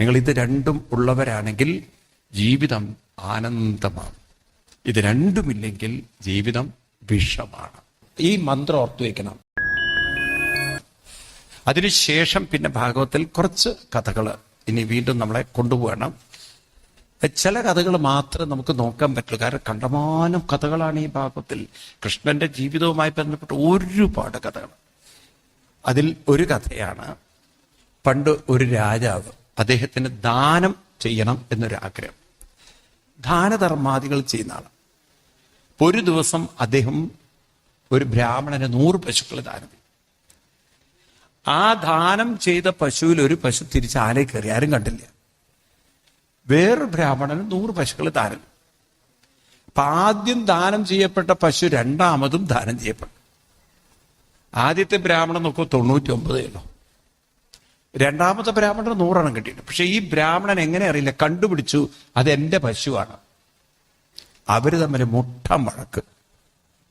നിങ്ങൾ ഇത് രണ്ടും ഉള്ളവരാണെങ്കിൽ ജീവിതം ആനന്ദമാണ്. ഇത് രണ്ടുമില്ലെങ്കിൽ ജീവിതം വിഷമാണ്. ഈ മന്ത്രം ഓർത്തു വയ്ക്കണം അതിനുശേഷം പിന്നെ ഭാഗവത്തിൽ കുറച്ച് കഥകൾ ഇനി വീണ്ടും നമ്മളെ കൊണ്ടുപോകണം. ചില കഥകൾ മാത്രം നമുക്ക് നോക്കാൻ പറ്റുള്ളൂ. കാരണം കണ്ടമാനം കഥകളാണ് ഈ ഭാഗത്തിൽ കൃഷ്ണന്റെ ജീവിതവുമായി ബന്ധപ്പെട്ട ഒരുപാട് കഥകൾ. അതിൽ ഒരു കഥയാണ് പണ്ട് ഒരു രാജാവ് അദ്ദേഹത്തിന് ദാനം ചെയ്യണം എന്നൊരാഗ്രഹം. ദാനധർമാദികൾ ചെയ്യുന്ന ആളാണ്. ഒരു ദിവസം അദ്ദേഹം ഒരു ബ്രാഹ്മണന് നൂറ് പശുക്കൾ ദാനം ചെയ്തു. ആ ദാനം ചെയ്ത പശുവിൽ ഒരു പശു തിരിച്ച് ആലേ കയറി. ആരും കണ്ടില്ല. വേറൊരു ബ്രാഹ്മണന് നൂറ് പശുക്കൾ ദാനം അപ്പൊ ആദ്യം ദാനം ചെയ്യപ്പെട്ട പശു രണ്ടാമതും ദാനം ചെയ്യപ്പെട്ടു. ആദ്യത്തെ ബ്രാഹ്മണൻ നോക്കൂ തൊണ്ണൂറ്റി ഒമ്പതേ ഉള്ളൂ. രണ്ടാമത്തെ ബ്രാഹ്മണന് നൂറെണ്ണം കിട്ടിയിട്ടുണ്ട്. പക്ഷെ ഈ ബ്രാഹ്മണൻ എങ്ങനെ അറിയില്ല? കണ്ടുപിടിച്ചു അത് എന്റെ പശുവാണ്. അവർ തമ്മിൽ മുട്ടം വഴക്ക്.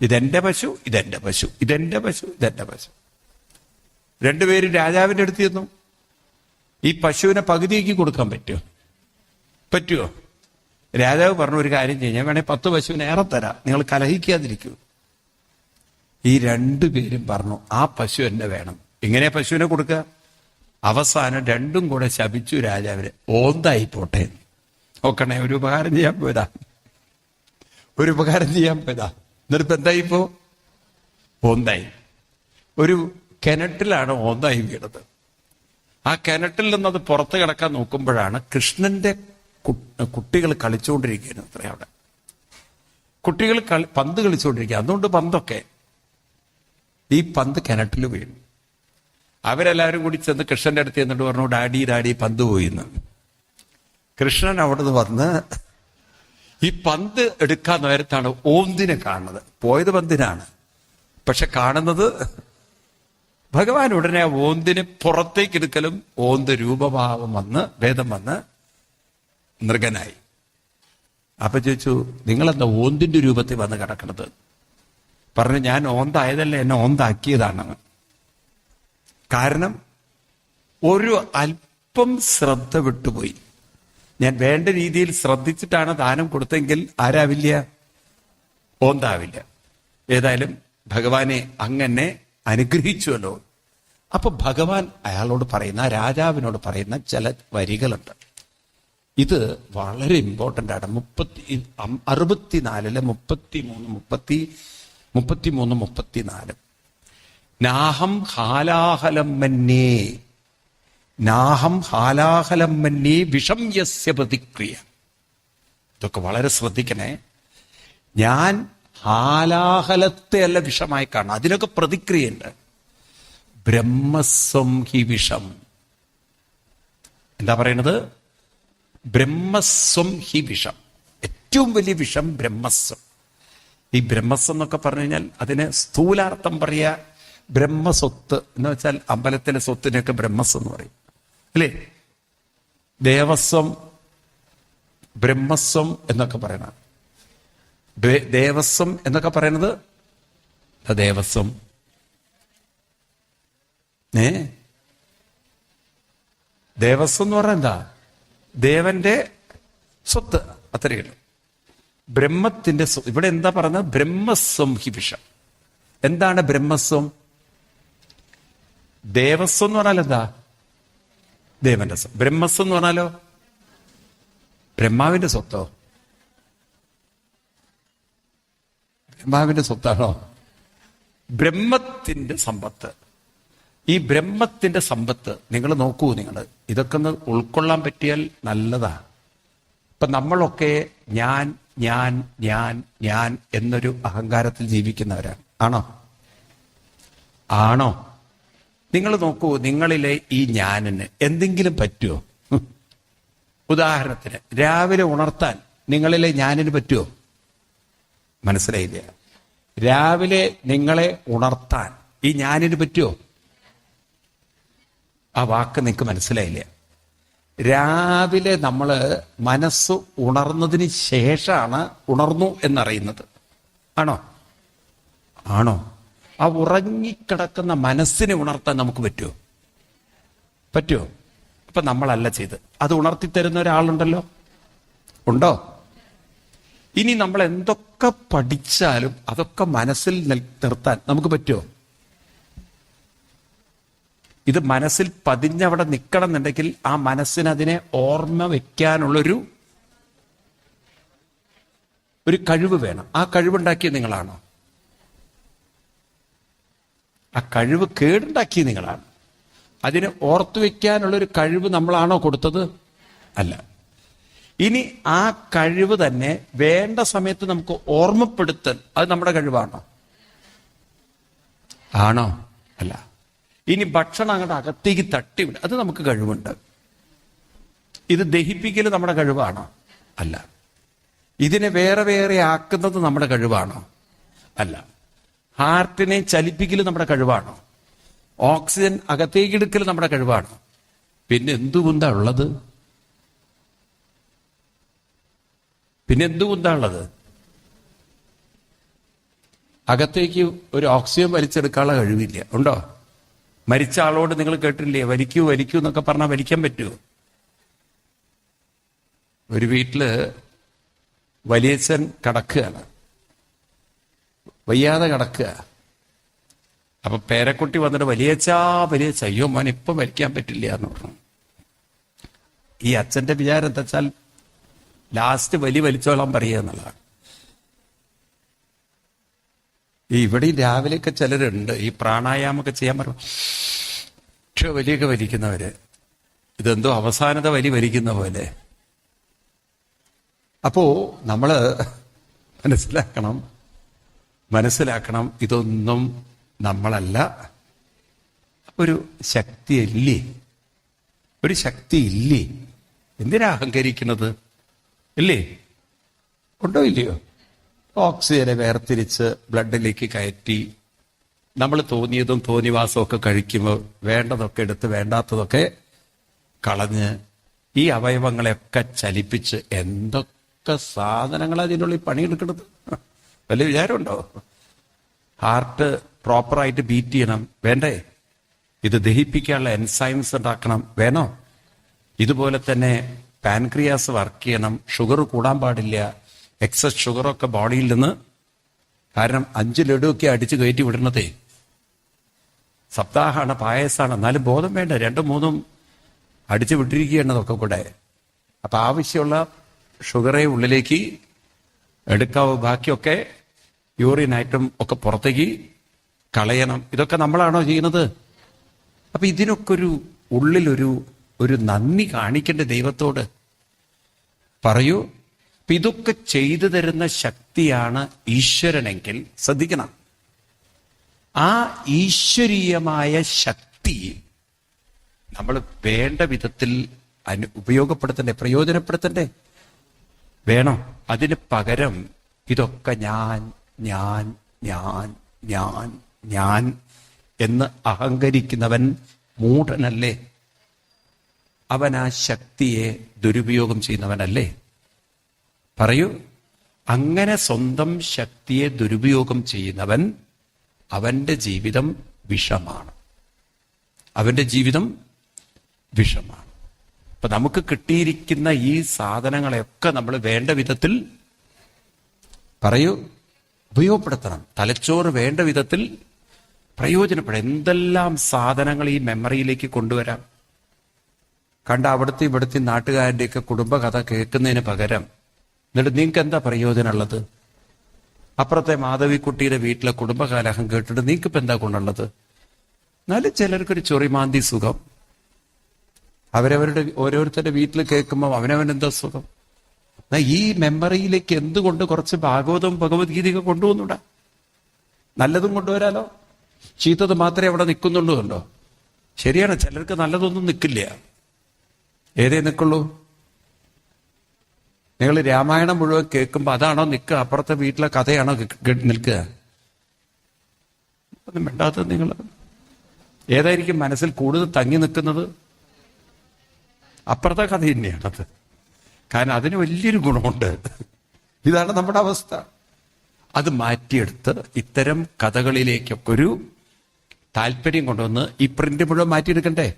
ഇതെന്റെ പശു ഇതെന്റെ പശു ഇതെന്റെ പശു ഇതെന്റെ പശു. രണ്ടുപേരും രാജാവിന്റെ അടുത്ത് ചെന്നു. ഈ പശുവിനെ പകുതിയേക്ക് കൊടുക്കാൻ പറ്റുമോ? പറ്റുമോ? രാജാവ് പറഞ്ഞ ഒരു കാര്യം ചെയ്യാൻ വേണേ പത്ത് പശുവിനെ ഏറെ തരാം. നിങ്ങൾ കലഹിക്കാതിരിക്കൂ. ഈ രണ്ടുപേരും പറഞ്ഞു ആ പശു എന്നെ വേണം. എങ്ങനെ പശുവിനെ കൊടുക്കുക? അവസാനം രണ്ടും കൂടെ ശപിച്ചു രാജാവിനെ. ഓന്തായി പോട്ടെ. നോക്കണേ ഒരു ഉപകാരം ചെയ്യാൻ പോയതാ. ഒരു ഉപകാരം ചെയ്യാൻ പോയതാ. എന്നിട്ട് എന്തായി ഇപ്പോ? ഓന്തായി. ഒരു കിണറ്റിലാണ് ഓന്തായി വീണത്. ആ കിണറ്റിൽ നിന്നത് പുറത്ത് കിടക്കാൻ നോക്കുമ്പോഴാണ് കൃഷ്ണന്റെ കുട്ടികൾ കളിച്ചുകൊണ്ടിരിക്കുകയാണ് അത്ര അവിടെ. കുട്ടികൾ കളി പന്ത് കളിച്ചുകൊണ്ടിരിക്കുക. അതുകൊണ്ട് പന്തൊക്കെ ഈ പന്ത് കിണറ്റിൽ വീണു. അവരെല്ലാവരും കൂടി ചെന്ന് കൃഷ്ണന്റെ അടുത്ത് ചെന്നിട്ട് പറഞ്ഞു ഡാഡി ഡാഡി പന്ത് പോയിന്ന് കൃഷ്ണൻ അവിടുന്ന് വന്ന് ഈ പന്ത് എടുക്കാൻ നേരത്താണ് ഓന്തിനെ കാണുന്നത്. പോയത് പന്തിനാണ്. പക്ഷെ കാണുന്നത് ഭഗവാൻ ഉടനെ ഓന്തിനെ പുറത്തേക്ക് എടുക്കലും ഓന്ത് രൂപഭാവം വന്ന് ഭേദം വന്ന് മൃഗനായി. അപ്പൊ ചോദിച്ചു നിങ്ങളെന്താ ഓന്തിന്റെ രൂപത്തിൽ വന്ന് കിടക്കണത്? പറഞ്ഞു ഞാൻ ഓന്തായതല്ല എന്നെ ഓന്താക്കിയതാണ്. കാരണം ഒരു അല്പം ശ്രദ്ധ വിട്ടുപോയി. ഞാൻ വേണ്ട രീതിയിൽ ശ്രദ്ധിച്ചിട്ടാണ് ദാനം കൊടുത്തെങ്കിൽ ആരാവില്ല? ഓന്താവില്ല ഏതായാലും ഭഗവാനെ അങ്ങനെ അനുഗ്രഹിച്ചുവല്ലോ. അപ്പൊ ഭഗവാൻ അയാളോട് പറയുന്ന രാജാവിനോട് പറയുന്ന ചില വരികളുണ്ട്. ഇത് വളരെ ഇമ്പോർട്ടന്റ് ആണ്. മുപ്പത്തി അറുപത്തിനാലിലെ മുപ്പത്തി മൂന്ന് മുപ്പത്തി മുപ്പത്തി മൂന്ന് മുപ്പത്തിനാല്. നാഹം ഹാലാഹലം മന്നേ നാഹം ഹാലാഹലം മന്നേ വിഷം യസ്യ പ്രതിക്രിയ. ഇതൊക്കെ വളരെ ശ്രദ്ധിക്കണേ. ഞാൻ ഹാലാഹലത്തെ അല്ല വിഷമായി കാണണം അതിനൊക്കെ പ്രതിക്രിയയുണ്ട്. ബ്രഹ്മസ്വം ഹി വിഷം. എന്താ പറയണത്? ബ്രഹ്മസ്വം ഹി വിഷം. ഏറ്റവും വലിയ വിഷം ബ്രഹ്മസ്വം. ഈ ബ്രഹ്മസ്വം എന്നൊക്കെ പറഞ്ഞു കഴിഞ്ഞാൽ അതിന് സ്ഥൂലാർത്ഥം പറയാ ബ്രഹ്മസ്വത്ത് എന്ന് വെച്ചാൽ അമ്പലത്തിലെ സ്വത്തിനൊക്കെ ബ്രഹ്മസ്വം എന്ന് പറയും. അല്ലേ? ദേവസ്വം ബ്രഹ്മസ്വം എന്നൊക്കെ പറയണം. ദേവസ്വം എന്നൊക്കെ പറയുന്നത് ദാ ദേവസ്വം. ഏ? ദേവസ്വം എന്ന് പറഞ്ഞാൽ എന്താ? ദേവന്റെ സ്വത്ത്. അത്രയേ ഉള്ളൂ. ബ്രഹ്മത്തിന്റെ ഇവിടെ എന്താ പറയുന്നത് ബ്രഹ്മസ്വം ഹിപിഷ എന്താണ് ബ്രഹ്മസ്വം? ദേവസ്വം എന്ന് പറഞ്ഞാൽ എന്താ? ദേവന്റെ സ്വ- ബ്രഹ്മസ്വം എന്ന് പറഞ്ഞാലോ? ബ്രഹ്മാവിന്റെ സ്വത്തോ? ബ്രഹ്മാവിന്റെ സ്വത്താണോ? ബ്രഹ്മത്തിന്റെ സമ്പത്ത്. ഈ ബ്രഹ്മത്തിന്റെ സമ്പത്ത് നിങ്ങൾ നോക്കൂ നിങ്ങൾ. ഇതൊക്കെ ഒന്ന് ഉൾക്കൊള്ളാൻ പറ്റിയാൽ നല്ലതാണ് ഇപ്പൊ നമ്മളൊക്കെ ഞാൻ ഞാൻ ഞാൻ ഞാൻ എന്നൊരു അഹങ്കാരത്തിൽ ജീവിക്കുന്നവരാണ്. ആണോ? ആണോ? നിങ്ങൾ നോക്കൂ നിങ്ങളിലെ ഈ ഞാനിന് എന്തെങ്കിലും പറ്റുമോ ഉദാഹരണത്തിന് രാവിലെ ഉണർത്താൻ നിങ്ങളിലെ ഞാനിന് പറ്റുമോ മനസ്സിലായില്ല. രാവിലെ നിങ്ങളെ ഉണർത്താൻ ഈ ഞാനിന് പറ്റുമോ ആ വാക്ക് നിങ്ങൾക്ക് മനസ്സിലായില്ല. രാവിലെ നമ്മൾ മനസ്സ് ഉണർന്നതിന് ശേഷമാണ് ഉണർന്നു എന്നറിയുന്നത്. ആണോ? ആണോ? ആ ഉറങ്ങിക്കിടക്കുന്ന മനസ്സിനെ ഉണർത്താൻ നമുക്ക് പറ്റുമോ? പറ്റുമോ? അപ്പൊ നമ്മളല്ല ചെയ്ത്. അത് ഉണർത്തി തരുന്ന ഒരാളുണ്ടല്ലോ? ഉണ്ടോ? ഇനി നമ്മൾ എന്തൊക്കെ പഠിച്ചാലും അതൊക്കെ മനസ്സിൽ നിർത്താൻ നമുക്ക് പറ്റുമോ? ഇത് മനസ്സിൽ പതിഞ്ഞവിടെ നിൽക്കണം എന്നുണ്ടെങ്കിൽ ആ മനസ്സിനതിനെ ഓർമ്മ വെക്കാനുള്ളൊരു ഒരു കഴിവ് വേണം. ആ കഴിവുണ്ടാക്കിയ നിങ്ങളാണോ? ആ കഴിവ് കേടുണ്ടാക്കിയ നിങ്ങളാണ്. അതിന് ഓർത്തു വെക്കാനുള്ളൊരു കഴിവ് നമ്മളാണോ കൊടുത്തത്? അല്ല. ഇനി ആ കഴിവ് തന്നെ വേണ്ട സമയത്ത് നമുക്ക് ഓർമ്മപ്പെടുത്തൽ അത് നമ്മുടെ കഴിവാണോ? ആണോ? അല്ല. ഇനി ഭക്ഷണം അങ്ങോട്ട് അകത്തേക്ക് തട്ടിവിടും അത് നമുക്ക് കഴിവുണ്ട്. ഇത് ദഹിപ്പിക്കൽ നമ്മുടെ കഴിവാണോ? അല്ല. ഇതിനെ വേറെ വേറെ ആക്കുന്നത് നമ്മുടെ കഴിവാണോ? അല്ല. ഹാർട്ടിനെ ചലിപ്പിക്കൽ നമ്മുടെ കഴിവാണോ? ഓക്സിജൻ അകത്തേക്ക് എടുക്കൽ നമ്മുടെ കഴിവാണോ? പിന്നെ എന്തുകൊണ്ടാ ഉള്ളത്? പിന്നെ എന്തുകൊണ്ടാ ഉള്ളത്? അകത്തേക്ക് ഒരു ഓക്സിജൻ വലിച്ചെടുക്കാനുള്ള കഴിവില്ല. ഉണ്ടോ? മരിച്ച ആളോട് നിങ്ങൾ കേട്ടില്ലേ വലിക്കൂ വലിക്കൂ എന്നൊക്കെ പറഞ്ഞാൽ വലിക്കാൻ പറ്റുമോ ഒരു വീട്ടിൽ വലിയച്ഛൻ കിടക്കുകയാണ്. വയ്യാതെ കിടക്കുക. അപ്പൊ പേരക്കുട്ടി വന്നിട്ട് വലിയച്ചാ വലിയച്ച അയ്യോ മോൻ ഇപ്പം മരിക്കാൻ പറ്റില്ല എന്ന് പറഞ്ഞു. ഈ അച്ഛന്റെ വിചാരം എന്താ വെച്ചാൽ ലാസ്റ്റ് വലി വലിച്ചോളാൻ പറയുക എന്നുള്ളതാണ്. ഈ ഇവിടെ രാവിലെയൊക്കെ ചിലരുണ്ട്. ഈ പ്രാണായാമൊക്കെ ചെയ്യാൻ പറയും വലിയൊക്കെ വലിക്കുന്നവര്. ഇതെന്തോ അവസാനത വലി വലിക്കുന്ന പോലെ. അപ്പോ നമ്മൾ മനസ്സിലാക്കണം മനസ്സിലാക്കണം ഇതൊന്നും നമ്മളല്ല. ഒരു ശക്തിയല്ലേ? ഒരു ശക്തി ഇല്ലേ എന്തിനാ അഹങ്കരിക്കുന്നത്? ഇല്ലേ? ഉണ്ടോ ഇല്ലയോ? ഓക്സിജനെ വേർതിരിച്ച് ബ്ലഡിലേക്ക് കയറ്റി നമ്മൾ തോന്നിയതും തോന്നിവാസവും ഒക്കെ കഴിക്കുമ്പോൾ വേണ്ടതൊക്കെ എടുത്ത് വേണ്ടാത്തതൊക്കെ കളഞ്ഞ് ഈ അവയവങ്ങളെയൊക്കെ ചലിപ്പിച്ച് എന്തൊക്കെ സാധനങ്ങൾ അതിനുള്ളിൽ പണിയെടുക്കണത് വല്ല വിചാരമുണ്ടോ? ഹാർട്ട് പ്രോപ്പറായിട്ട് ബീറ്റ് ചെയ്യണം. വേണ്ടേ? ഇത് ദഹിപ്പിക്കാനുള്ള എൻസൈംസ് ഉണ്ടാക്കണം. വേണോ? ഇതുപോലെ തന്നെ പാൻക്രിയാസ് വർക്ക് ചെയ്യണം. ഷുഗർ കൂടാൻ പാടില്ല. എക്സസ് ഷുഗറൊക്കെ ബോഡിയിൽ നിന്ന് കാരണം അഞ്ച് ലഡുവൊക്കെ അടിച്ച് കയറ്റി വിടണതേ. സപ്താഹമാണ് പായസമാണ് എന്നാലും ബോധം വേണ്ട. രണ്ടും മൂന്നും അടിച്ചു വിട്ടിരിക്കുകയാണ് അതൊക്കെ കൂടെ. അപ്പൊ ആവശ്യമുള്ള ഷുഗറെ ഉള്ളിലേക്ക് എടുക്കാവൂ ബാക്കിയൊക്കെ യൂറിൻ ഐറ്റം ഒക്കെ പുറത്തേക്ക് കളയണം. ഇതൊക്കെ നമ്മളാണോ ചെയ്യുന്നത്? അപ്പൊ ഇതിനൊക്കെ ഒരു ഉള്ളിലൊരു ഒരു നന്ദി കാണിക്കേണ്ട ദൈവത്തോട്? പറയൂ. അപ്പൊ ഇതൊക്കെ ചെയ്തു തരുന്ന ശക്തിയാണ് ഈശ്വരനെങ്കിൽ ശ്രദ്ധിക്കണം. ആ ഈശ്വരീയമായ ശക്തി നമ്മൾ വേണ്ട വിധത്തിൽ അനു ഉപയോഗപ്പെടുത്തണ്ടേ പ്രയോജനപ്പെടുത്തണ്ടേ? വേണം. അതിന് പകരം ഇതൊക്കെ ഞാൻ ഞാൻ ഞാൻ ഞാൻ ഞാൻ എന്ന് അഹങ്കരിക്കുന്നവൻ മൂഢനല്ലേ? അവൻ ആ ശക്തിയെ ദുരുപയോഗം ചെയ്യുന്നവനല്ലേ? പറയൂ. അങ്ങനെ സ്വന്തം ശക്തിയെ ദുരുപയോഗം ചെയ്യുന്നവൻ അവന്റെ ജീവിതം വിഷമാണ്. അവന്റെ ജീവിതം വിഷമാണ്. അപ്പൊ നമുക്ക് കിട്ടിയിരിക്കുന്ന ഈ സാധനങ്ങളെയൊക്കെ നമ്മൾ വേണ്ട വിധത്തിൽ പറയൂ ഉപയോഗപ്പെടുത്തണം. തലച്ചോറ് വേണ്ട വിധത്തിൽ പ്രയോജനപ്പെടാം. എന്തെല്ലാം സാധനങ്ങൾ ഈ മെമ്മറിയിലേക്ക് കൊണ്ടുവരാം? കണ്ട അവിടുത്തെ ഇവിടുത്തെ നാട്ടുകാരുടെയൊക്കെ കുടുംബകഥ കേൾക്കുന്നതിന് പകരം എന്നിട്ട് നിങ്ങൾക്ക് എന്താ പ്രയോജനമുള്ളത്? അപ്പുറത്തെ മാധവിക്കുട്ടിയുടെ വീട്ടിലെ കുടുംബകാലഹം കേട്ടിട്ട് നിങ്ങൾക്ക് ഇപ്പൊ എന്താ കൊണ്ടുള്ളത് എന്നാലും ചിലർക്കൊരു ചൊറിമാന്തി സുഖം. അവരവരുടെ ഓരോരുത്തരുടെ വീട്ടിൽ കേൾക്കുമ്പോൾ അവനവൻ എന്താ സുഖം? എന്നാ ഈ മെമ്മറിയിലേക്ക് എന്തുകൊണ്ട് കുറച്ച് ഭാഗവതവും ഭഗവത്ഗീതയൊക്കെ കൊണ്ടുപോകുന്നുണ്ടാ? നല്ലതും കൊണ്ടുവരാലോ? ചീത്തത് മാത്രമേ അവിടെ നിൽക്കുന്നുള്ളൂ കണ്ടോ? ശരിയാണ് ചിലർക്ക് നല്ലതൊന്നും നിൽക്കില്ല. ഏതേ നിൽക്കുള്ളൂ? നിങ്ങൾ രാമായണം മുഴുവൻ കേൾക്കുമ്പോൾ അതാണോ നിൽക്കുക? അപ്പുറത്തെ വീട്ടിലെ കഥയാണോ നിൽക്കുക? ഒന്നും വേണ്ടാത്തത് നിങ്ങൾ. ഏതായിരിക്കും മനസ്സിൽ കൂടുതൽ തങ്ങി നിൽക്കുന്നത്? അപ്പുറത്തെ കഥ തന്നെയാണത്. കാരണം അതിന് വലിയൊരു ഗുണമുണ്ട്. ഇതാണ് നമ്മുടെ അവസ്ഥ. അത് മാറ്റിയെടുത്ത് ഇത്തരം കഥകളിലേക്കൊക്കെ ഒരു താല്പര്യം കൊണ്ടുവന്ന് ഈ പ്രിന്റ് മുഴുവൻ മാറ്റിയെടുക്കണ്ടേ?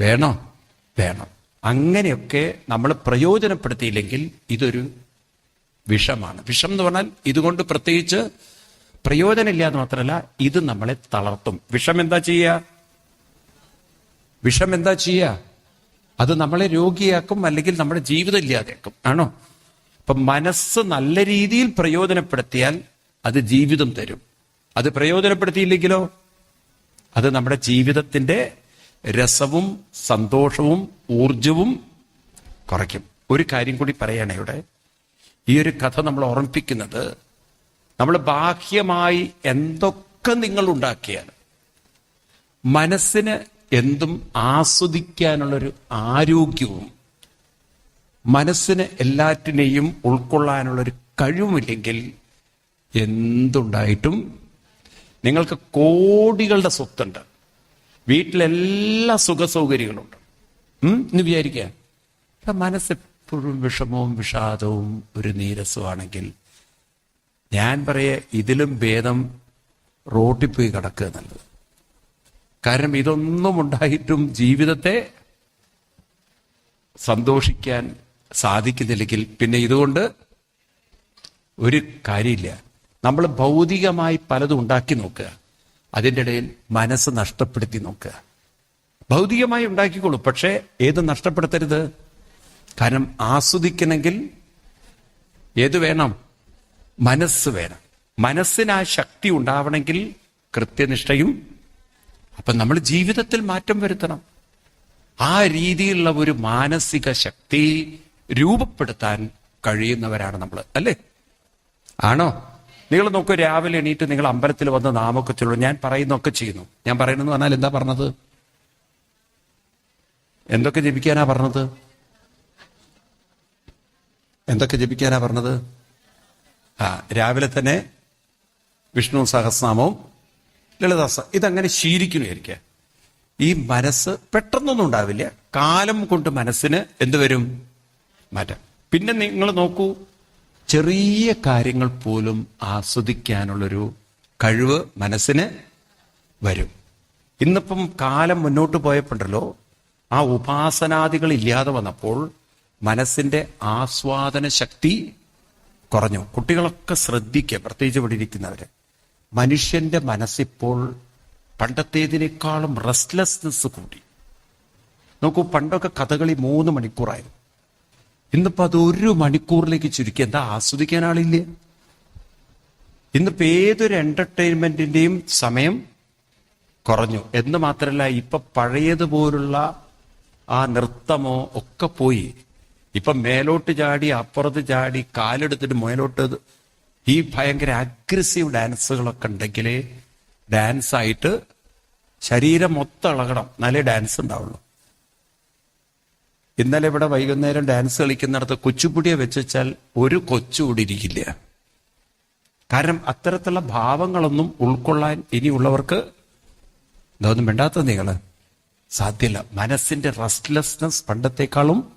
വേണോ? വേണം. അങ്ങനെയൊക്കെ നമ്മൾ പ്രയോജനപ്പെടുത്തിയില്ലെങ്കിൽ ഇതൊരു വിഷമാണ്. വിഷം എന്ന് പറഞ്ഞാൽ ഇതുകൊണ്ട് പ്രത്യേകിച്ച് പ്രയോജനമില്ല മാത്രമല്ല ഇത് നമ്മളെ തളർത്തും. വിഷം എന്താ ചെയ്യുക? വിഷം എന്താ ചെയ്യുക? അത് നമ്മളെ രോഗിയാക്കും അല്ലെങ്കിൽ നമ്മുടെ ജീവിതം ഇല്ലാതെയാക്കും ആണോ? അപ്പൊ മനസ്സ് നല്ല രീതിയിൽ പ്രയോജനപ്പെടുത്തിയാൽ അത് ജീവിതം തരും. അത് പ്രയോജനപ്പെടുത്തിയില്ലെങ്കിലോ? അത് നമ്മുടെ ജീവിതത്തിന്റെ രസവും സന്തോഷവും ഊർജവും കുറയ്ക്കും. ഒരു കാര്യം കൂടി പറയണേ ഇവിടെ. ഈ ഒരു കഥ നമ്മൾ ഓർമ്മിപ്പിക്കുന്നത് നമ്മൾ ബാഹ്യമായി എന്തൊക്കെ നിങ്ങൾ ഉണ്ടാക്കിയാൽ മനസ്സിന് എന്തും ആസ്വദിക്കാനുള്ളൊരു ആരോഗ്യവും മനസ്സിന് എല്ലാറ്റിനെയും ഉൾക്കൊള്ളാനുള്ളൊരു കഴിവുമില്ലെങ്കിൽ എന്തുണ്ടായിട്ടും നിങ്ങൾക്ക് കോടികളുടെ സ്വത്തുണ്ട്. വീട്ടിലെല്ലാ സുഖ സൗകര്യങ്ങളുണ്ട് എന്ന് വിചാരിക്കുക. ഇപ്പൊ മനസ്സെപ്പോഴും വിഷമവും വിഷാദവും ഒരു നീരസമാണെങ്കിൽ ഞാൻ പറയുക ഇതിലും ഭേദം റോട്ടിൽ പോയി കിടക്കുക നല്ലത്. കാരണം ഇതൊന്നും ഉണ്ടായിട്ടും ജീവിതത്തെ സന്തോഷിക്കാൻ സാധിക്കുന്നില്ലെങ്കിൽ പിന്നെ ഇതുകൊണ്ട് ഒരു കാര്യമില്ല. നമ്മൾ ഭൗതികമായി പലതും ഉണ്ടാക്കി നോക്കുക. അതിന്റെ ഇടയിൽ മനസ്സ് നഷ്ടപ്പെടുത്തി നോക്കുക. ഭൗതികമായി ഉണ്ടാക്കിക്കോളൂ പക്ഷേ ഏത് നഷ്ടപ്പെടുത്തരുത്? കാരണം ആസ്വദിക്കണമെങ്കിൽ ഏത് വേണം? മനസ്സ് വേണം. മനസ്സിന് ആ ശക്തി ഉണ്ടാവണമെങ്കിൽ കൃത്യനിഷ്ഠയും അപ്പൊ നമ്മൾ ജീവിതത്തിൽ മാറ്റം വരുത്തണം. ആ രീതിയിലുള്ള ഒരു മാനസിക ശക്തി രൂപപ്പെടുത്താൻ കഴിയുന്നവരാണ് നമ്മൾ അല്ലേ? ആണോ? നിങ്ങൾ നോക്കൂ രാവിലെ എണീറ്റ് നിങ്ങൾ അമ്പലത്തിൽ വന്ന് നാമൊക്കെ ചൊല്ലും ഞാൻ പറയുന്നൊക്കെ ചെയ്യുന്നു. ഞാൻ പറയുന്നെന്ന് പറഞ്ഞാൽ എന്താ പറഞ്ഞത്? എന്തൊക്കെ ജപിക്കാനാ പറഞ്ഞത്? എന്തൊക്കെ ജപിക്കാനാ പറഞ്ഞത്? ആ രാവിലെ തന്നെ വിഷ്ണു സഹസ്രനാമവും ലളിതാസ ഇതങ്ങനെ ശീലിക്കുന്നു വിചാരിക്കുക ഈ മനസ്സ് പെട്ടെന്നൊന്നും ഉണ്ടാവില്ല. കാലം കൊണ്ട് മനസ്സിന് എന്ത് വരും? മാറ്റം. പിന്നെ നിങ്ങൾ നോക്കൂ ചെറിയ കാര്യങ്ങൾ പോലും ആസ്വദിക്കാനുള്ളൊരു കഴിവ് മനസ്സിന് വരും. ഇന്നിപ്പം കാലം മുന്നോട്ട് പോയപ്പോണ്ടല്ലോ ആ ഉപാസനാദികൾ ഇല്ലാതെ വന്നപ്പോൾ മനസ്സിന്റെ ആസ്വാദന ശക്തി കുറഞ്ഞു. കുട്ടികളൊക്കെ ശ്രദ്ധിക്കുക പ്രത്യേകിച്ച് ഇവിടെ ഇരിക്കുന്നവര്. മനുഷ്യന്റെ മനസ്സിപ്പോൾ പണ്ടത്തേതിനേക്കാളും റെസ്റ്റ്ലെസ്നെസ് കൂടി. നോക്കൂ പണ്ടൊക്കെ കഥകളി മൂന്ന് മണിക്കൂറായിരുന്നു. ഇന്നിപ്പോ അത് ഒരു മണിക്കൂറിലേക്ക് ചുരുക്കി. എന്താ ആസ്വദിക്കാൻ ആളില്ല? ഇന്നിപ്പോ ഏതൊരു എന്റർടൈൻമെന്റിന്റെയും സമയം കുറഞ്ഞു. എന്ന് മാത്രമല്ല ഇപ്പൊ പഴയതുപോലുള്ള ആ നൃത്തമോ ഒക്കെ പോയി. ഇപ്പൊ മേലോട്ട് ചാടി അപ്പുറത്ത് ചാടി കാലെടുത്തിട്ട് മേലോട്ട് ഈ ഭയങ്കര അഗ്രസീവ് ഡാൻസുകളൊക്കെ ഉണ്ടെങ്കിൽ ഡാൻസ് ആയിട്ട് ശരീരം മൊത്തം ഇളകണം. എന്നാലേ ഡാൻസ് ഉണ്ടാവുള്ളൂ. ഇന്നലെ ഇവിടെ വൈകുന്നേരം ഡാൻസ് കളിക്കുന്നിടത്ത് കൊച്ചുപുടിയെ വെച്ചാൽ ഒരു കൊച്ചു കൂടി ഇരിക്കില്ല. കാരണം അത്തരത്തിലുള്ള ഭാവങ്ങളൊന്നും ഉൾക്കൊള്ളാൻ ഇനിയുള്ളവർക്ക് ഇതൊന്നും വേണ്ടാത്ത നിങ്ങൾ. സാധ്യല്ല. മനസ്സിന്റെ റെസ്റ്റ്ലെസ്നെസ് പണ്ടത്തെക്കാളും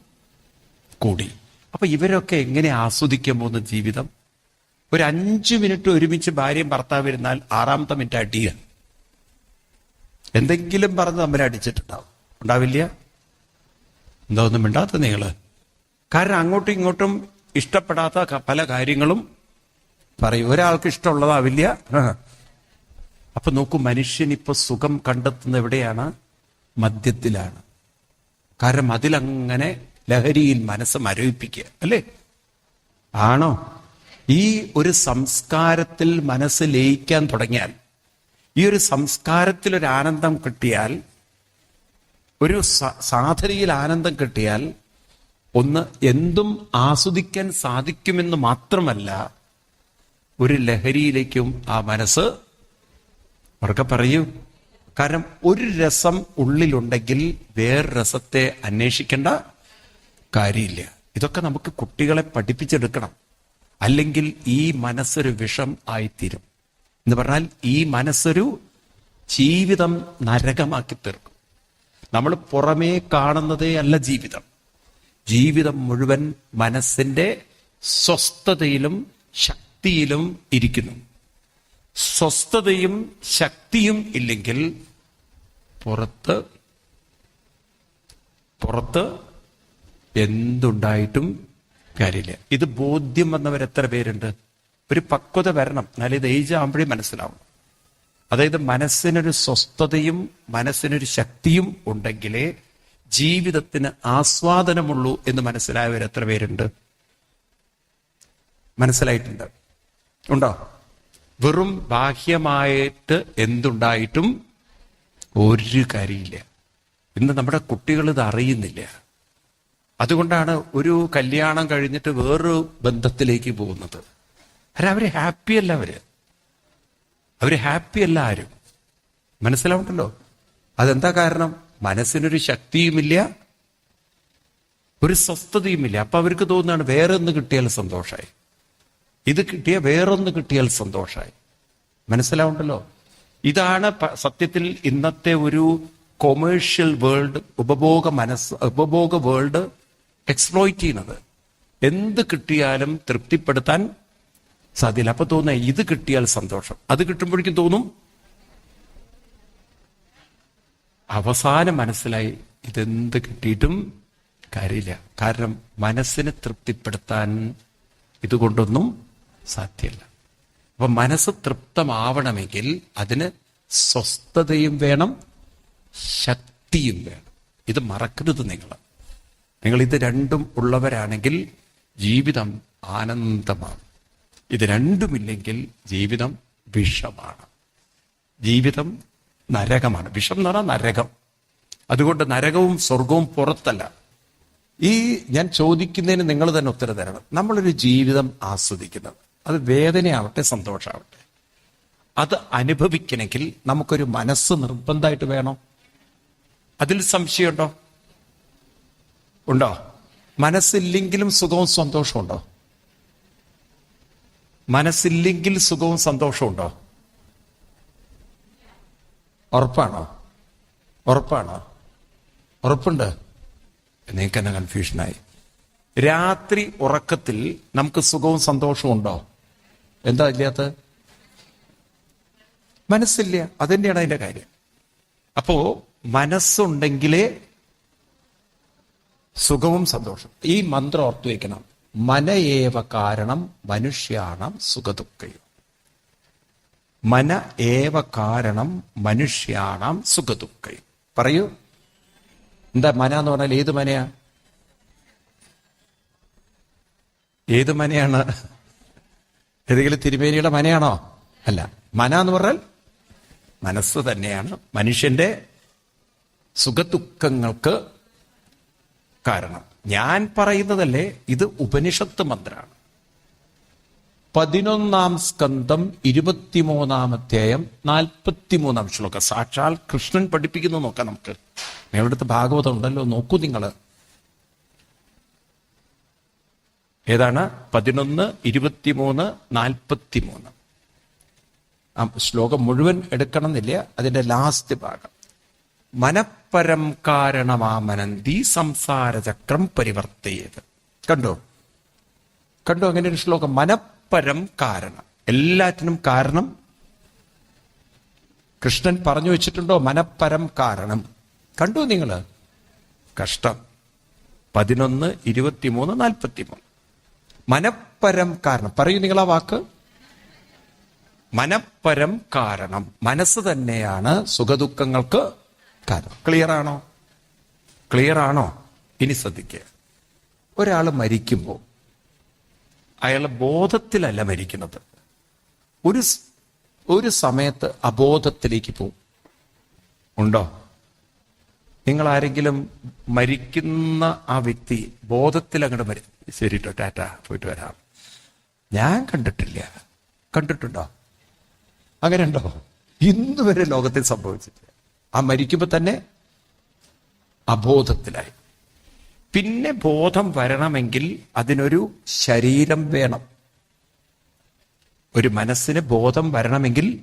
കൂടി. അപ്പൊ ഇവരൊക്കെ എങ്ങനെ ആസ്വദിക്കാൻ പോകുന്ന ജീവിതം? ഒരു അഞ്ചു മിനിറ്റ് ഒരുമിച്ച് ഭാര്യയും ഭർത്താവ് ഇരുന്നാൽ ആറാമത്തെ മിനിറ്റ് അടിയ. എന്തെങ്കിലും പറഞ്ഞ് തമ്മിൽ അടിച്ചിട്ടുണ്ടാവും. ഉണ്ടാവില്ല? എന്താ ഒന്നും മിണ്ടാത്ത നിങ്ങൾ? കാരണം അങ്ങോട്ടും ഇങ്ങോട്ടും ഇഷ്ടപ്പെടാത്ത പല കാര്യങ്ങളും പറയും. ഒരാൾക്ക് ഇഷ്ടമുള്ളതാവില്ല. അപ്പൊ നോക്കൂ മനുഷ്യൻ ഇപ്പൊ സുഖം കണ്ടെത്തുന്ന എവിടെയാണ്? മദ്യത്തിലാണ്. കാരണം അതിലങ്ങനെ ലഹരിയിൽ മനസ്സ് മരവിപ്പിക്കുക. അല്ലേ? ആണോ? ഈ ഒരു സംസ്കാരത്തിൽ മനസ്സ് ലയിക്കാൻ തുടങ്ങിയാൽ ഈ ഒരു സംസ്കാരത്തിൽ ഒരു ആനന്ദം കിട്ടിയാൽ ഒരു സാധനയിൽ ആനന്ദം കിട്ടിയാൽ ഒന്ന് എന്തും ആസ്വദിക്കാൻ സാധിക്കുമെന്ന് മാത്രമല്ല ഒരു ലഹരിയിലേക്കും ആ മനസ്സ് ഉറക്കെ പറയൂ. കാരണം ഒരു രസം ഉള്ളിലുണ്ടെങ്കിൽ വേറെ രസത്തെ അന്വേഷിക്കേണ്ട കാര്യമില്ല. ഇതൊക്കെ നമുക്ക് കുട്ടികളെ പഠിപ്പിച്ചെടുക്കണം. അല്ലെങ്കിൽ ഈ മനസ്സൊരു വിഷം ആയിത്തീരും. എന്ന് പറഞ്ഞാൽ ഈ മനസ്സൊരു ജീവിതം നരകമാക്കി തീർക്കും. നമ്മൾ പുറമേ കാണുന്നതേ അല്ല ജീവിതം. ജീവിതം മുഴുവൻ മനസ്സിന്റെ സ്വസ്ഥതയിലും ശക്തിയിലും ഇരിക്കുന്നു. സ്വസ്ഥതയും ശക്തിയും ഇല്ലെങ്കിൽ പുറത്ത് പുറത്ത് എന്തുണ്ടായിട്ടും കാര്യമില്ല. ഇത് ബോധ്യം വന്നവർ എത്ര പേരുണ്ട്? ഒരു പക്വത വരണം. എന്നാലും ഇത് ഏജ് ആകുമ്പോഴേ മനസ്സിലാവും. അതായത് മനസ്സിനൊരു സ്വസ്ഥതയും മനസ്സിനൊരു ശക്തിയും ഉണ്ടെങ്കിലേ ജീവിതത്തിന് ആസ്വാദനമുള്ളൂ എന്ന് മനസ്സിലായവർ എത്ര പേരുണ്ട്? മനസ്സിലായിട്ടുണ്ട്. ഉണ്ടോ? വെറും ബാഹ്യമായിട്ട് എന്തുണ്ടായിട്ടും ഒരു കാര്യമില്ല. ഇന്ന് നമ്മുടെ കുട്ടികൾ ഇത് അറിയുന്നില്ല. അതുകൊണ്ടാണ് ഒരു കല്യാണം കഴിഞ്ഞിട്ട് വേറൊരു ബന്ധത്തിലേക്ക് പോകുന്നത്. അല്ല അവർ ഹാപ്പി അല്ല അവർ. അവർ ഹാപ്പി അല്ല ആരും. മനസ്സിലാവുണ്ടല്ലോ അതെന്താ കാരണം? മനസ്സിനൊരു ശക്തിയുമില്ല ഒരു സ്വസ്ഥതയുമില്ല. അപ്പൊ അവർക്ക് തോന്നുകയാണ് വേറെ ഒന്ന് കിട്ടിയാൽ സന്തോഷമായി ഇത് കിട്ടിയാൽ വേറെ ഒന്ന് കിട്ടിയാൽ സന്തോഷമായി മനസ്സിലാവുണ്ടല്ലോ ഇതാണ് സത്യത്തിൽ ഇന്നത്തെ ഒരു കൊമേഴ്ഷ്യൽ വേൾഡ് ഉപഭോഗ മനസ് ഉപഭോഗ വേൾഡ് എക്സ്പ്ലോയിറ്റ് ചെയ്യുന്നത്. എന്ത് കിട്ടിയാലും തൃപ്തിപ്പെടുത്താൻ സാധ്യല്ല. അപ്പൊ തോന്നുക ഇത് കിട്ടിയാൽ സന്തോഷം. അത് കിട്ടുമ്പോഴേക്കും തോന്നും അവസാനം മനസ്സിലായി ഇതെന്ത് കിട്ടിയിട്ടും കാര്യമില്ല. കാരണം മനസ്സിനെ തൃപ്തിപ്പെടുത്താൻ ഇതുകൊണ്ടൊന്നും സാധ്യമല്ല അപ്പൊ മനസ്സ് തൃപ്തമാവണമെങ്കിൽ അതിന് സ്വസ്ഥതയും വേണം ശക്തിയും വേണം. ഇത് മറക്കരുത് നിങ്ങൾ നിങ്ങൾ ഇത് രണ്ടും ഉള്ളവരാണെങ്കിൽ ജീവിതം ആനന്ദമാണ്. ഇത് രണ്ടുമില്ലെങ്കിൽ ജീവിതം വിഷമാണ്. ജീവിതം നരകമാണ്. വിഷം എന്ന് പറഞ്ഞാൽ നരകം. അതുകൊണ്ട് നരകവും സ്വർഗവും പുറത്തല്ല. ഈ ഞാൻ ചോദിക്കുന്നതിന് നിങ്ങൾ തന്നെ ഉത്തരം തരണം. നമ്മളൊരു ജീവിതം ആസ്വദിക്കുന്നത്. അത് വേദനയാവട്ടെ സന്തോഷമാവട്ടെ അത് അനുഭവിക്കണമെങ്കിൽ നമുക്കൊരു മനസ്സ് നിർബന്ധമായിട്ട് വേണം. അതിൽ സംശയമുണ്ടോ? ഉണ്ടോ? മനസ്സില്ലെങ്കിലും സുഖവും സന്തോഷവും ഉണ്ടോ? മനസ്സില്ലെങ്കിൽ സുഖവും സന്തോഷവും ഉണ്ടോ? ഉറപ്പാണോ? ഉറപ്പാണോ? ഉറപ്പുണ്ട്. നിങ്ങൾക്ക് തന്നെ കൺഫ്യൂഷനായി രാത്രി ഉറക്കത്തിൽ നമുക്ക് സുഖവും സന്തോഷവും ഉണ്ടോ? എന്താ ഇല്ലാത്ത? മനസ്സില്ല. അതന്നെയാണ് അതിന്റെ കാര്യം. അപ്പോ മനസ്സുണ്ടെങ്കിലേ സുഖവും സന്തോഷം. ഈ മന്ത്രം ഓർത്തു വയ്ക്കണം മനയേവ കാരണം മനുഷ്യാണം സുഖദുഃഖയും. മന ഏവ കാരണം മനുഷ്യാണം സുഖദുഃഖയും. പറയൂ. എന്താ മന എന്ന് പറഞ്ഞാൽ ഏത് മനയാ? ഏത് മനയാണ്? ഏതെങ്കിലും തിരുമേനിയുടെ മനയാണോ? അല്ല. മന എന്ന് പറഞ്ഞാൽ മനസ്സ് തന്നെയാണ്. മനുഷ്യന്റെ സുഖദുഃഖങ്ങൾക്ക് കാരണം. ഞാൻ പറയുന്നതല്ലേ ഇത് ഉപനിഷത്ത് മന്ത്രാണ്. പതിനൊന്നാം സ്കന്ധം ഇരുപത്തിമൂന്നാം അധ്യായം നാൽപ്പത്തിമൂന്നാം ശ്ലോകം. സാക്ഷാൽ കൃഷ്ണൻ പഠിപ്പിക്കുന്നു നോക്കാം നമുക്ക്. നിങ്ങളുടെ അടുത്ത് ഭാഗവതം ഉണ്ടല്ലോ നോക്കൂ നിങ്ങൾ ഏതാണ്? പതിനൊന്ന് ഇരുപത്തിമൂന്ന് നാൽപ്പത്തിമൂന്ന്. ശ്ലോകം മുഴുവൻ എടുക്കണമെന്നില്ല അതിന്റെ ലാസ്റ്റ് ഭാഗം. മനപ്പരം കാരണമാമനന്തി സംസാരചക്രം പരിവർത്തിയത്. കണ്ടോ? കണ്ടോ അങ്ങനെ ഒരു ശ്ലോകം? മനപ്പരം കാരണം. എല്ലാറ്റിനും കാരണം? കൃഷ്ണൻ പറഞ്ഞു വെച്ചിട്ടുണ്ടോ? മനപ്പരം കാരണം. കണ്ടു നിങ്ങൾ? കഷ്ടം. പതിനൊന്ന് ഇരുപത്തിമൂന്ന് നാൽപ്പത്തിമൂന്ന്. മനപ്പരം കാരണം. പറയൂ നിങ്ങൾ ആ വാക്ക്. മനപ്പരം കാരണം. മനസ്സ് തന്നെയാണ് സുഖദുഃഖങ്ങൾക്ക് കാരണം ക്ലിയർ ആണോ ക്ലിയർ ആണോ ഇനി ശ്രദ്ധിക്കുക. ഒരാൾ മരിക്കുമ്പോൾ അയാൾ ബോധത്തിലല്ല മരിക്കുന്നത്. ഒരു ഒരു സമയത്ത് അബോധത്തിലേക്ക് പോകും. ഉണ്ടോ? നിങ്ങൾ ആരെങ്കിലും മരിക്കുന്ന ആ വ്യക്തി ബോധത്തിൽ അങ്ങോട്ട് മരി ശരി ടാറ്റ പോയിട്ട് വരാം. ഞാൻ കണ്ടിട്ടില്ല. കണ്ടിട്ടുണ്ടോ? അങ്ങനെ ഉണ്ടോ ഇന്നുവരെ ലോകത്തിൽ സംഭവിച്ചിട്ടില്ല. ആ മരിക്കുമ്പോൾ തന്നെ അബോധത്തിലായി. പിന്നെ ബോധം വരണമെങ്കിൽ അതിനൊരു ശരീരം വേണം. ഒരു മനസ്സിന് ബോധം വരണമെങ്കിൽ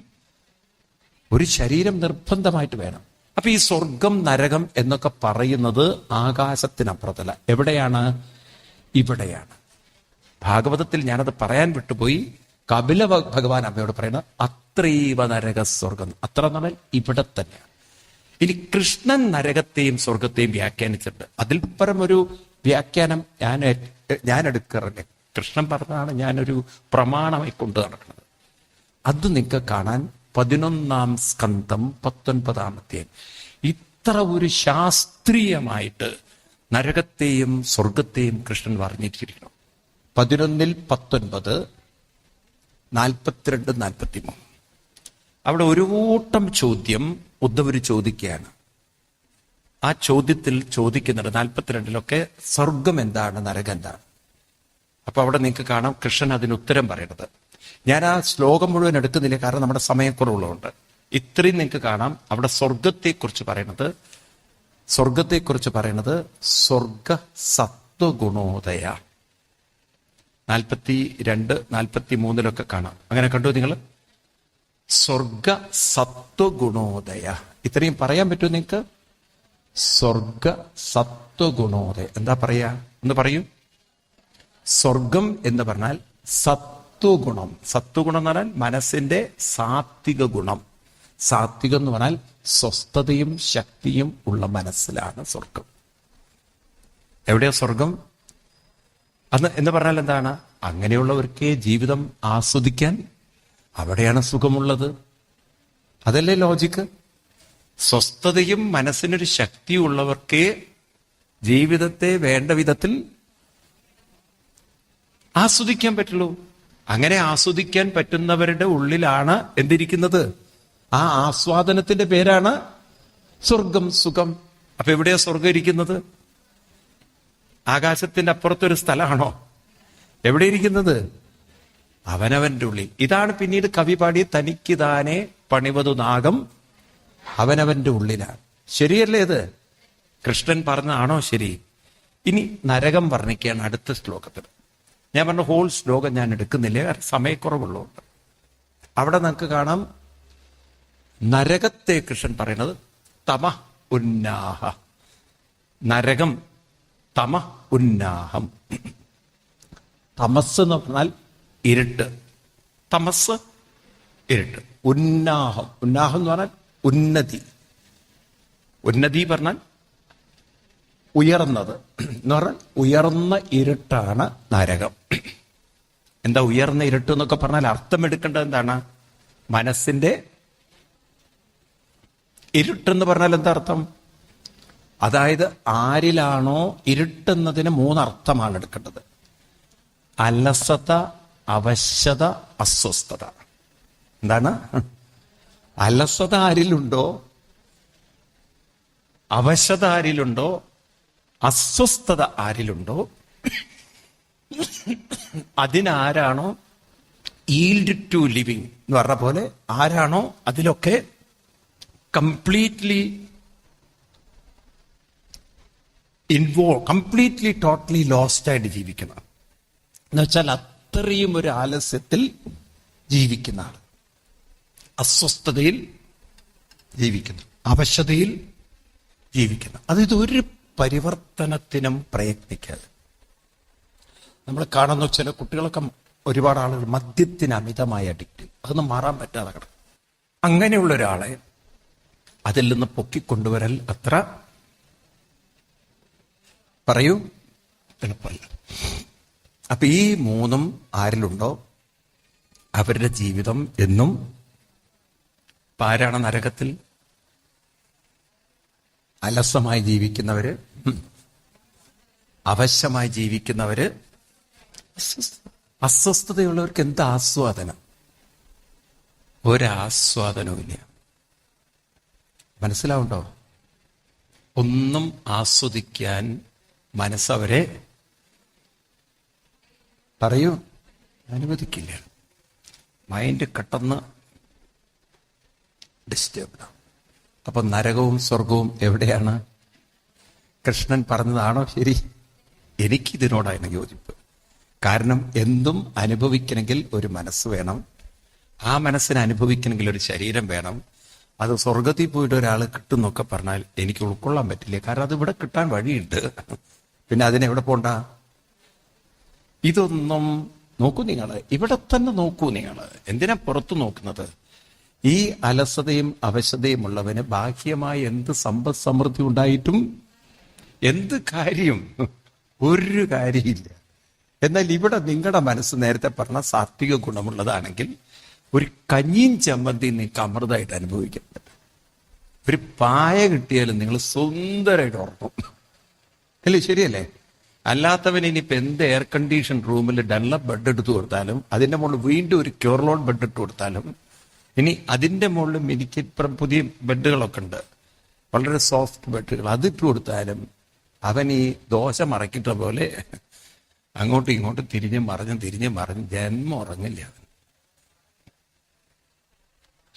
ഒരു ശരീരം നിർബന്ധമായിട്ട് വേണം. അപ്പൊ ഈ സ്വർഗം നരകം എന്നൊക്കെ പറയുന്നത് ആകാശത്തിനപ്പുറത്തല്ല. എവിടെയാണ്? ഇവിടെയാണ്. ഭാഗവതത്തിൽ ഞാനത് പറയാൻ വിട്ടുപോയി. കപില ഭഗവാൻ അമ്മയോട് പറയുന്നത് അത്രൈവ നരക സ്വർഗം അത്ര നമ്മൾ ഇവിടെ തന്നെയാണ്. ഇനി കൃഷ്ണൻ നരകത്തെയും സ്വർഗത്തെയും വ്യാഖ്യാനിച്ചിട്ടുണ്ട്. അതിൽ പരം ഒരു വ്യാഖ്യാനം ഞാൻ ഞാൻ എടുക്കാറില്ല കൃഷ്ണൻ പറഞ്ഞതാണ് ഞാനൊരു പ്രമാണമായി കൊണ്ടു നടക്കുന്നത്. അത് നിങ്ങൾക്ക് കാണാൻ പതിനൊന്നാം സ്കന്ധം പത്തൊൻപതാമത്തെ ഇത്ര ഒരു ശാസ്ത്രീയമായിട്ട് നരകത്തെയും സ്വർഗത്തെയും കൃഷ്ണൻ വർണിച്ചിരിക്കണം പതിനൊന്നിൽ പത്തൊൻപത് നാൽപ്പത്തിരണ്ട് നാൽപ്പത്തിമൂന്ന്. അവിടെ ഒരു കൂട്ടം ചോദ്യം ഉദ്ധവർ ചോദിക്കുകയാണ്. ആ ചോദ്യത്തിൽ ചോദിക്കുന്നുണ്ട് നാൽപ്പത്തിരണ്ടിലൊക്കെ സ്വർഗം എന്താണ് നരകം എന്താണ്? അപ്പൊ അവിടെ നിങ്ങൾക്ക് കാണാം കൃഷ്ണൻ അതിന് ഉത്തരം പറയണത്. ഞാൻ ആ ശ്ലോകം മുഴുവൻ എടുക്കുന്നില്ല കാരണം നമ്മുടെ സമയക്കുറവുള്ളതുകൊണ്ട്. ഇത്രയും നിങ്ങൾക്ക് കാണാം. അവിടെ സ്വർഗത്തെക്കുറിച്ച് പറയണത് സ്വർഗത്തെക്കുറിച്ച് പറയണത് സ്വർഗ സത്വഗുണോദയ. നാൽപ്പത്തി രണ്ട് നാൽപ്പത്തി മൂന്നിലൊക്കെ കാണാം. അങ്ങനെ കണ്ടു നിങ്ങൾ? സ്വർഗ സത്വഗുണോദയ ഇത്രയും പറയാൻ പറ്റുമോ നിങ്ങൾക്ക്? സ്വർഗ സത്വഗുണോദയ എന്താ പറയാ? ഒന്ന് പറയൂ. സ്വർഗം എന്ന് പറഞ്ഞാൽ സത്വഗുണം. സത്വഗുണം എന്ന് പറഞ്ഞാൽ മനസ്സിന്റെ സാത്വിക ഗുണം. സാത്വികം എന്ന് പറഞ്ഞാൽ സ്വസ്ഥതയും ശക്തിയും ഉള്ള മനസ്സിലാണ് സ്വർഗം. എവിടെയാ സ്വർഗം? അന്ന് എന്ന് പറഞ്ഞാൽ എന്താണ്? അങ്ങനെയുള്ളവർക്ക് ജീവിതം ആസ്വദിക്കാൻ അവിടെയാണ് സുഖമുള്ളത്. അതല്ലേ ലോജിക്ക്? സ്വസ്ഥതയും മനസ്സിനൊരു ശക്തിയുള്ളവർക്കേ ജീവിതത്തെ വേണ്ട വിധത്തിൽ ആസ്വദിക്കാൻ പറ്റുള്ളൂ. അങ്ങനെ ആസ്വദിക്കാൻ പറ്റുന്നവരുടെ ഉള്ളിലാണ് എന്തിരിക്കുന്നത്? ആ ആസ്വാദനത്തിന്റെ പേരാണ് സ്വർഗം സുഖം. അപ്പൊ എവിടെയാ സ്വർഗം ഇരിക്കുന്നത്? ആകാശത്തിന്റെ അപ്പുറത്തൊരു സ്ഥലമാണോ? എവിടെ ഇരിക്കുന്നത്? അവനവന്റെ ഉള്ളിൽ. ഇതാണ് പിന്നീട് കവി പാടി തനിക്ക് താനെ പണിവതു നാഗം അവനവന്റെ ഉള്ളിലാണ്. ശരിയല്ലേ ഇത്? കൃഷ്ണൻ പറഞ്ഞാണോ ശരി? ഇനി നരകം വർണിക്കുകയാണ് അടുത്ത ശ്ലോകത്തിൽ. ഞാൻ പറഞ്ഞ ഹോൾ ശ്ലോകം ഞാൻ എടുക്കുന്നില്ല കാരണം സമയക്കുറവുള്ളതുകൊണ്ട്. അവിടെ നമുക്ക് കാണാം നരകത്തെ കൃഷ്ണൻ പറയുന്നത് തമ ഉന്നാഹ. നരകം തമ ഉന്നാഹം. തമസ് എന്ന് പറഞ്ഞാൽ ഇരുട്ട്. തമസ് ഇരുട്ട്. ഉന്നാഹം. ഉന്നാഹം എന്ന് പറഞ്ഞാൽ ഉന്നതി. ഉന്നതി പറഞ്ഞാൽ ഉയർന്നത്. എന്ന് പറഞ്ഞാൽ ഉയർന്ന ഇരുട്ടാണ് നരകം. എന്താ ഉയർന്ന ഇരുട്ട് എന്നൊക്കെ പറഞ്ഞാൽ അർത്ഥം എടുക്കേണ്ടത് എന്താണ് മനസ്സിന്റെ ഇരുട്ടെന്ന് പറഞ്ഞാൽ എന്താ അർത്ഥം? അതായത് ആരിലാണോ ഇരുട്ടെന്നതിന് മൂന്നർത്ഥമാണ് എടുക്കേണ്ടത്. അലസത അവശ്യത അസ്വസ്ഥത. എന്താണ്? അലസത ആരിലുണ്ടോ? അവശത ആരിലുണ്ടോ? അസ്വസ്ഥത ആരിലുണ്ടോ? അതിനാരാണോ ഈൽഡ് ടു ലിവിങ് എന്ന് പറഞ്ഞ പോലെ ആരാണോ അതിലൊക്കെ completely involve completely totally lost ആയിട്ട് ജീവിക്കുന്ന. എന്ന് വെച്ചാൽ അത്രയും ഒരു ആലസ്യത്തിൽ ജീവിക്കുന്ന ആൾ അസ്വസ്ഥതയിൽ ജീവിക്കുന്നു. അവശതയിൽ ജീവിക്കുന്നു. അതായത് ഒരു പരിവർത്തനത്തിനും പ്രയത്നിക്കാതെ നമ്മൾ കാണുന്ന ചില കുട്ടികളൊക്കെ ഒരുപാട് ആളുകൾ മദ്യത്തിന് അമിതമായ അഡിക്റ്റ്. അതൊന്നും മാറാൻ പറ്റാതെ കിടക്കും. അങ്ങനെയുള്ള ഒരാളെ അതിൽ നിന്ന് പൊക്കിക്കൊണ്ടുവരൽ അത്ര പറയൂ. എളുപ്പമല്ല. അപ്പൊ ഈ മൂന്നും ആരിലുണ്ടോ? അവരുടെ ജീവിതം എന്നും പാരാണ നരകത്തിൽ അലസമായി ജീവിക്കുന്നവര് അവശമായി ജീവിക്കുന്നവര് അസ്വസ്ഥ- അസ്വസ്ഥതയുള്ളവർക്ക് എന്ത് ആസ്വാദനം? ഒരാസ്വാദനവുമില്ല മനസ്സിലാവുണ്ടോ? ഒന്നും ആസ്വദിക്കാൻ മനസ്സവരെ പറയൂ. അനുവദിക്കില്ല. മൈൻഡ് കട്ടെന്ന് ഡിസ്റ്റർബ്ഡ് അപ്പൊ നരകവും സ്വർഗവും എവിടെയാണ്? കൃഷ്ണൻ പറഞ്ഞതാണോ ശരി? എനിക്കിതിനോടാണ് യോജിപ്പ്. കാരണം എന്തും അനുഭവിക്കണമെങ്കിൽ ഒരു മനസ്സ് വേണം. ആ മനസ്സിനെ അനുഭവിക്കണമെങ്കിൽ ഒരു ശരീരം വേണം. അത് സ്വർഗത്തിൽ പോയിട്ട് ഒരാൾ കിട്ടുന്നൊക്കെ പറഞ്ഞാൽ എനിക്ക് ഉൾക്കൊള്ളാൻ പറ്റില്ല. കാരണം അത് ഇവിടെ കിട്ടാൻ വഴിയുണ്ട്. പിന്നെ അതിനെവിടെ പോണ്ട? ഇതൊന്നും നോക്കൂ നിങ്ങൾ. ഇവിടെ തന്നെ നോക്കൂ നിങ്ങൾ. എന്തിനാ പുറത്തു നോക്കുന്നത്? ഈ അലസതയും അവശതയും ഉള്ളവന് ബാഹ്യമായ എന്ത് സമ്പദ് സമൃദ്ധി ഉണ്ടായിട്ടും എന്ത് കാര്യം? ഒരു കാര്യമില്ല. എന്നാൽ ഇവിടെ നിങ്ങളുടെ മനസ്സ് നേരത്തെ പറഞ്ഞ സാത്വിക ഗുണമുള്ളതാണെങ്കിൽ ഒരു കഞ്ഞിയും ചമ്മന്തി നിങ്ങൾക്ക് അമൃതമായിട്ട് അനുഭവിക്കാൻ പറ്റും ഒരു പായ കിട്ടിയാലും നിങ്ങൾ സുന്ദരമായിട്ട് ഉറപ്പും അല്ലേ? ശരിയല്ലേ? അല്ലാത്തവൻ ഇനിയിപ്പോ എന്ത് എയർ കണ്ടീഷൻ റൂമിൽ ഡൺലപ്പ് ബെഡ് എടുത്തു കൊടുത്താലും അതിന്റെ മുകളിൽ വീണ്ടും ഒരു ക്യൂർലോൺ ബെഡ് ഇട്ട് കൊടുത്താലും ഇനി അതിന്റെ മുകളിലും എനിക്ക് ഇപ്പം പുതിയ ബെഡുകളൊക്കെ ഉണ്ട്. വളരെ സോഫ്റ്റ് ബെഡുകൾ അതിട്ട് കൊടുത്താലും അവൻ ഈ ദോശ മറക്കിട്ട പോലെ അങ്ങോട്ടും ഇങ്ങോട്ടും തിരിഞ്ഞ് മറിഞ്ഞ് തിരിഞ്ഞ് മറിഞ്ഞ് ജന്മം ഉറങ്ങില്ല അവൻ.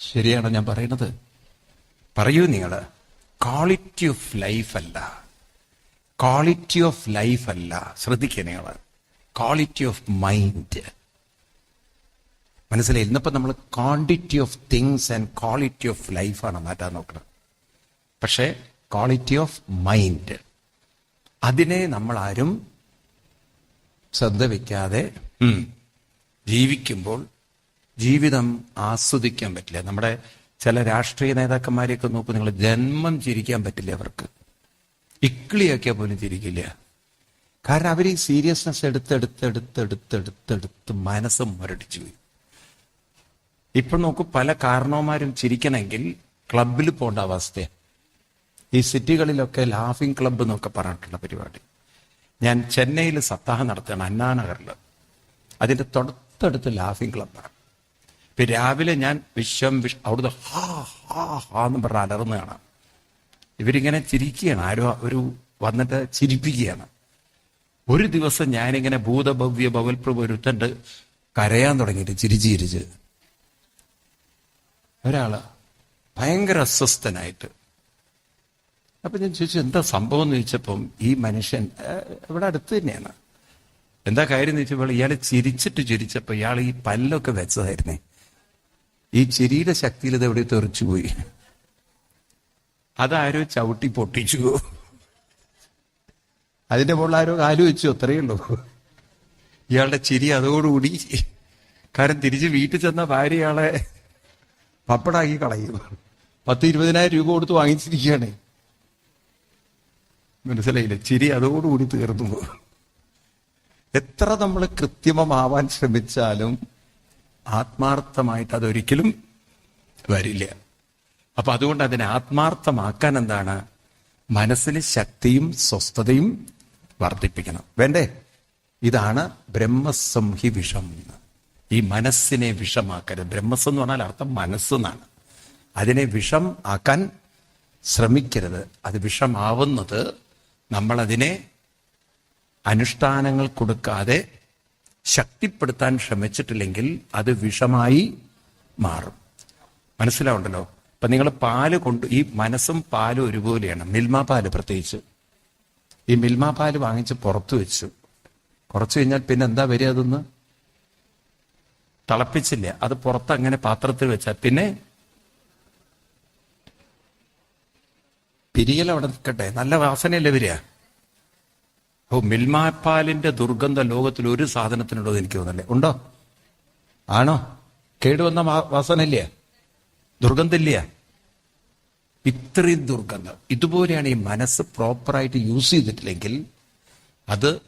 ശരിയാണോ ഞാൻ പറയുന്നത്? പറയൂ നിങ്ങൾ ക്വാളിറ്റി ഓഫ് ലൈഫ് അല്ല. ക്വാളിറ്റി ഓഫ് ലൈഫ് അല്ല. ശ്രദ്ധിക്കുക നിങ്ങൾ ക്വാളിറ്റി ഓഫ് മൈൻഡ് മനസ്സിലായി? ഇന്നിപ്പോൾ നമ്മൾ quantity of things and quality of ലൈഫാണ് മാറ്റാൻ നോക്കുന്നത് പക്ഷേ ക്വാളിറ്റി ഓഫ് മൈൻഡ് അതിനെ നമ്മൾ ആരും ശ്രദ്ധ വയ്ക്കാതെ ജീവിക്കുമ്പോൾ ജീവിതം ആസ്വദിക്കാൻ പറ്റില്ല. നമ്മുടെ ചില രാഷ്ട്രീയ നേതാക്കന്മാരെയൊക്കെ നോക്കും നിങ്ങൾ ജന്മം ചിരിക്കാൻ പറ്റില്ല അവർക്ക്. ഇക്കിളിയാക്കിയാൽ പോലും ചിരിക്കില്ല കാരണം അവർ ഈ സീരിയസ്നെസ് എടുത്തെടുത്തെടുത്തെടുത്തെടുത്തെടുത്ത് മനസ്സ് മുരടിച്ചു പോയി. ഇപ്പൊ നോക്കൂ പല കാരണവന്മാരും ചിരിക്കണമെങ്കിൽ ക്ലബിൽ പോകേണ്ട അവസ്ഥയാണ് ഈ സിറ്റികളിലൊക്കെ ലാഫിംഗ് ക്ലബ്ബ് എന്നൊക്കെ പറഞ്ഞിട്ടുള്ള പരിപാടി. ഞാൻ ചെന്നൈയിൽ സപ്താഹം നടത്തുകയാണ് അന്നാനഗറിൽ അതിന്റെ തൊട്ടടുത്ത് ലാഫിംഗ് ക്ലബ്ബാണ് ഇപ്പം രാവിലെ ഞാൻ വിശ്വം വിഷ് അവിടുന്ന് ഹാ ഹാ ഹാ എന്ന് പറഞ്ഞ അലർന്ന് കാണാം ഇവരിങ്ങനെ ചിരിക്കുകയാണ്. ആരോ ഒരു വന്നിട്ട് ചിരിപ്പിക്കുകയാണ്. ഒരു ദിവസം ഞാനിങ്ങനെ ഭൂതഭവ്യ ഭവൽപ്രഭു ഒരുത്തണ്ട് കരയാൻ തുടങ്ങിയിട്ട് ചിരിച്ച് ചിരിച്ച്. ഒരാൾ ഭയങ്കര അസ്വസ്ഥനായിട്ട്. അപ്പൊ ഞാൻ ചോദിച്ചു എന്താ സംഭവം എന്ന് ചോദിച്ചപ്പം ഈ മനുഷ്യൻ ഇവിടെ അടുത്ത് തന്നെയാണ്. എന്താ കാര്യം എന്ന് ചോദിച്ചപ്പോൾ ഇയാൾ ചിരിച്ചിട്ട് ചിരിച്ചപ്പോൾ ഇയാൾ ഈ പല്ലൊക്കെ വെച്ചതായിരുന്നേ. ഈ ചിരിയുടെ ശക്തിയിൽ ഇത് എവിടെ തെറിച്ചു പോയി അതാരോ ചവിട്ടി പൊട്ടിച്ചു. അതിന്റെ മുകളിൽ ആരോ കാലു വെച്ചു അത്രയേ ഉള്ളൂ. ഇയാളുടെ ചിരി അതോടുകൂടി കാരണം തിരിച്ച് വീട്ടിൽ ചെന്ന ഭാര്യ ഇയാളെ പപ്പടാക്കി കളയും. പത്ത് ഇരുപതിനായിരം രൂപ കൊടുത്ത് വാങ്ങിച്ചിരിക്കുകയാണ്. മനസ്സിലായില്ല? ചിരി അതോടുകൂടി തീർന്നു. എത്ര നമ്മൾ കൃത്രിമമാവാൻ ശ്രമിച്ചാലും ആത്മാർത്ഥമായിട്ട് അതൊരിക്കലും വരില്ല. അപ്പൊ അതുകൊണ്ട് അതിനെ ആത്മാർത്ഥമാക്കാൻ എന്താണ്? മനസ്സിൽ ശക്തിയും സ്വസ്ഥതയും വർദ്ധിപ്പിക്കണം. വേണ്ടേ? ഇതാണ് ബ്രഹ്മസംഹി വിഷം. ഈ മനസ്സിനെ വിഷമാക്കരുത്. ബ്രഹ്മസ് എന്ന് പറഞ്ഞാൽ അർത്ഥം മനസ്സെന്നാണ് അതിനെ വിഷം ആക്കാൻ ശ്രമിക്കരുത്. അത് വിഷമാവുന്നത് നമ്മളതിനെ അനുഷ്ഠാനങ്ങൾ കൊടുക്കാതെ ശക്തിപ്പെടുത്താൻ ശ്രമിച്ചിട്ടില്ലെങ്കിൽ അത് വിഷമായി മാറും. മനസ്സിലാവുണ്ടല്ലോ? അപ്പൊ നിങ്ങൾ പാൽ കൊണ്ട് ഈ മനസ്സും പാലും ഒരുപോലെയാണ്. മിൽമ പാൽ പ്രത്യേകിച്ച്. ഈ മിൽമ പാൽ വാങ്ങിച്ച് പുറത്തു വെച്ചു. കുറച്ച് കഴിഞ്ഞാൽ പിന്നെ എന്താ വരിക അതൊന്ന്? തിളപ്പിച്ചില്ല. അത് പുറത്ത് അങ്ങനെ പാത്രത്തിൽ വെച്ചാൽ പിന്നെ പിരിയൽ അവിടെ നിൽക്കട്ടെ. നല്ല വാസനയല്ലേ വരിക? ഓ മിൽമാപ്പാലിന്റെ ദുർഗന്ധ ലോകത്തിൽ ഒരു സാധനത്തിനുണ്ടോ എനിക്ക് തോന്നല്ലേ ഉണ്ടോ? ആണോ? കേടുവന്ന വാസനയില്ലേ? ദുർഗന്ധമില്ല ഇത്രയും ദുർഗന്ധം. ഇതുപോലെയാണ് ഈ മനസ്സ് പ്രോപ്പറായിട്ട് യൂസ് ചെയ്തിട്ടില്ലെങ്കിൽ അത്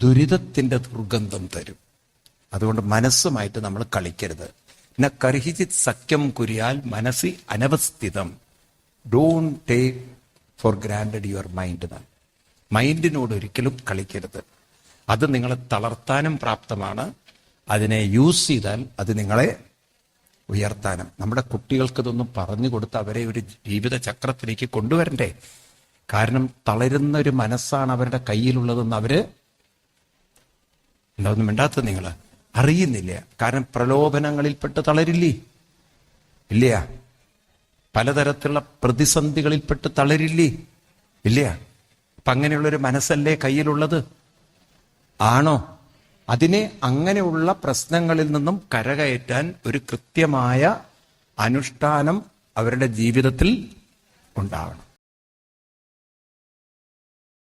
ദുരിതത്തിന്റെ ദുർഗന്ധം തരും. അതുകൊണ്ട് മനസ്സുമായിട്ട് നമ്മൾ കളിക്കരുത്. ന കർഹിജിത് സഖ്യം കുരിയാൽ മനസ്സി അനവസ്ഥിതം. Don't take for granted your mind എന്നാണ് മൈൻഡിനോട് ഒരിക്കലും കളിക്കരുത്. അത് നിങ്ങളെ തളർത്താനും പ്രാപ്തമാണ്. അതിനെ യൂസ് ചെയ്താൽ അത് നിങ്ങളെ ഉയർത്താനും. നമ്മുടെ കുട്ടികൾക്ക് ഇതൊന്നും പറഞ്ഞു കൊടുത്ത് അവരെ ഒരു ജീവിത ചക്രത്തിലേക്ക് കൊണ്ടുവരണ്ടേ? കാരണം തളരുന്ന ഒരു മനസ്സാണ് അവരുടെ കയ്യിലുള്ളതെന്ന് അവർ എന്താ ഒന്നും മിണ്ടാത്തത് നിങ്ങൾ അറിയുന്നില്ല. കാരണം പ്രലോഭനങ്ങളിൽപ്പെട്ട് തളരില്ലേ? ഇല്ല പലതരത്തിലുള്ള പ്രതിസന്ധികളിൽപ്പെട്ട് തളരില്ലേ? ഇല്ല അപ്പൊ അങ്ങനെയുള്ളൊരു മനസ്സല്ലേ കയ്യിലുള്ളത്? ആണോ? അതിനെ അങ്ങനെയുള്ള പ്രശ്നങ്ങളിൽ നിന്നും കരകയറ്റാൻ ഒരു കൃത്യമായ അനുഷ്ഠാനം അവരുടെ ജീവിതത്തിൽ ഉണ്ടാവണം.